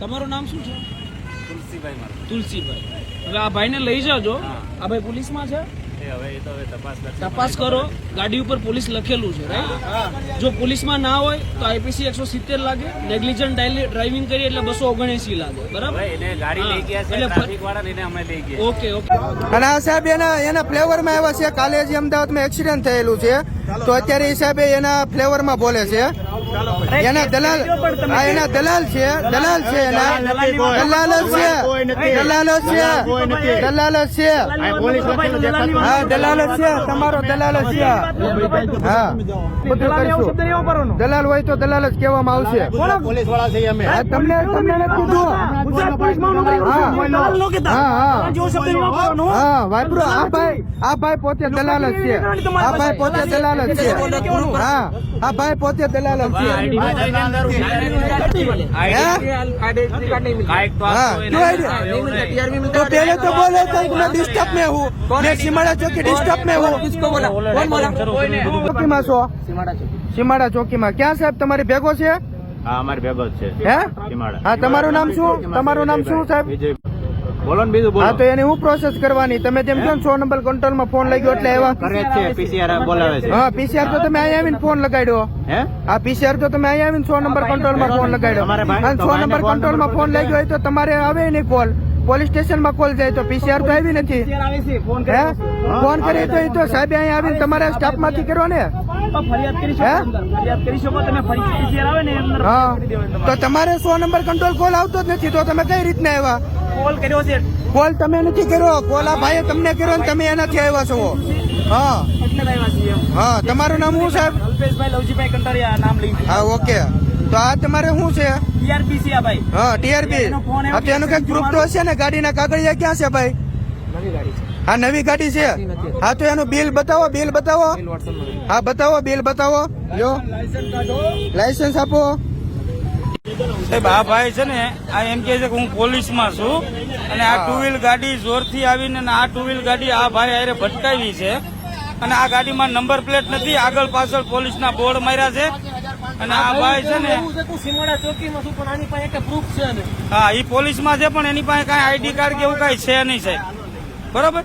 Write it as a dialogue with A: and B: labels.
A: તમારું નામ શું છે?
B: તુલસીભાઈ મારું.
A: તુલસીભાઈ. હવે આ ભાઈને લઈ જાજો. આ ભાઈ પોલીસમાં છે?
B: એ હવે એ તો હવે તપાસ કરશે.
A: તપાસ કરો. ગાડી ઉપર પોલીસ લખેલું છે રાઈટ જો પોલીસમાં ના હોય તો આઈપીસી એકસો સિત્તેર લાગે. નેગ્લિજન્ટ ડ્રાઇવિંગ કરી એટલે બસો ઓગણએસી લાગે. બરાબર?
B: એને ગાડી લઈ ગયા છે ટ્રાફિક વાળા એને અમે લઈ ગયા.
A: Okay okay.
C: અને આ સાહેબ એના એના ફ્લેવરમાં આવ્યા છે. કાલે જે અમદાવાદમાં એક્સિડન્ટ થયેલું છે. તો અત્યારે હિસાબે એના એના ફ્લેવરમાં બોલે છે. એના દલાલ આ એના દલાલ છે દલાલ છે એના. દલાલ જ છે. દલાલ જ છે. દલાલ જ છે. હા દલાલ જ છે. તમારો દલાલ જ છે. હા. દલાલ હોય તો દલાલ જ કહેવામાં આવશે. તમને તમને કીધું. હા હા હા. વાપરો. આ ભાઈ આ ભાઈ પોતે દલાલ જ છે. આ ભાઈ પોતે દલાલ દલાલ જ છે. હા. પહેલે તો બોલે હું. મેં સીમાડા ચોકી ડિસ્ટર્બ મેં હું. ચોકીમાં છો? સીમાડા ચોકીમાં. ક્યાં સાહેબ તમારી ભેગો છે?
B: હા અમારી ભેગો છે.
C: હે? હા તમારું નામ શું? તમારું નામ શું સાહેબ?
B: બોલો ને બીજું
C: હા તો એની હું પ્રોસેસ કરવાની? તમે જેમ છો સો નંબર કંટ્રોલમાં ફોન લઈ ગયો એટલે એવા.
B: કરે છે પીસીઆર બોલાવે છે.
C: હા પીસીઆર તો તમે અહીંયા આવીને ફોન લગાડ્યો.
B: હે?
C: આ પીસીઆર તો તમે અહીંયા આવીને સો નંબર કંટ્રોલમાં ફોન લગાડ્યો. અને સો નંબર કંટ્રોલમાં ફોન લઈ ગયો હોય તો તમારે આવે નહીં કોલ પોલીસ સ્ટેશનમાં કોલ જાય તો પીસીઆર તો આવી નથી. હે? ફોન કરી તો એ તો સાહેબ અહીંયા આવીને તમારા સ્ટાફમાંથી કરો ને. હે? હા. તો તમારે. સો નંબર કંટ્રોલ કોલ આવતો જ નથી તો તમે કઈ રીતના આવ્યા?
A: કોલ કર્યો છે.
C: કોલ તમે નથી કર્યો. કોલ આ ભાઈએ તમને કર્યો ને તમે એનાથી આવ્યા છો. હા.
A: એટલે આવ્યા છીએ
C: હા તમારું નામ શું સાહેબ?
A: અલ્પેશભાઈ લવજીભાઈ કંટારિયા નામ લઈ
C: હા ઓકે. તો આ તમારે શું છે?
A: ટીઆરપી આ ભાઈ.
C: હા ટીઆરપી હા તેનું કંઈક પ્રૂફ તો હશે ને? ગાડીના કાગળિયા ક્યાં છે ભાઈ? હા નવી ગાડી છે? હા તો એનું બિલ બતાવો બિલ બતાવો. હા બતાવો બિલ બતાવો. જો લાયસન્સ આપો.
D: સાહેબ આ ભાઈ છે ને આ એમ કે છે કે હું પોલીસમાં છું અને આ ટુ વ્હીલ ગાડી જોરથી આવીને અને આ ટુ વ્હીલ ગાડી આ ભાઈ હારે ભટકાવી છે અને આ ગાડીમાં નંબર પ્લેટ નથી આગળ પાછળ પોલીસના બોર્ડ માર્યા છે. અને આ ભાઈ છે ને
A: સીમાડા ચોકીમાં છું પણ આની પાસે એક પ્રૂફ છે ને
D: હા એ પોલીસમાં છે પણ એની પાસે કાંઈ આઈડી કાર્ડ કે એવું કાંઈ છે નહીં સાહેબ. બરોબર?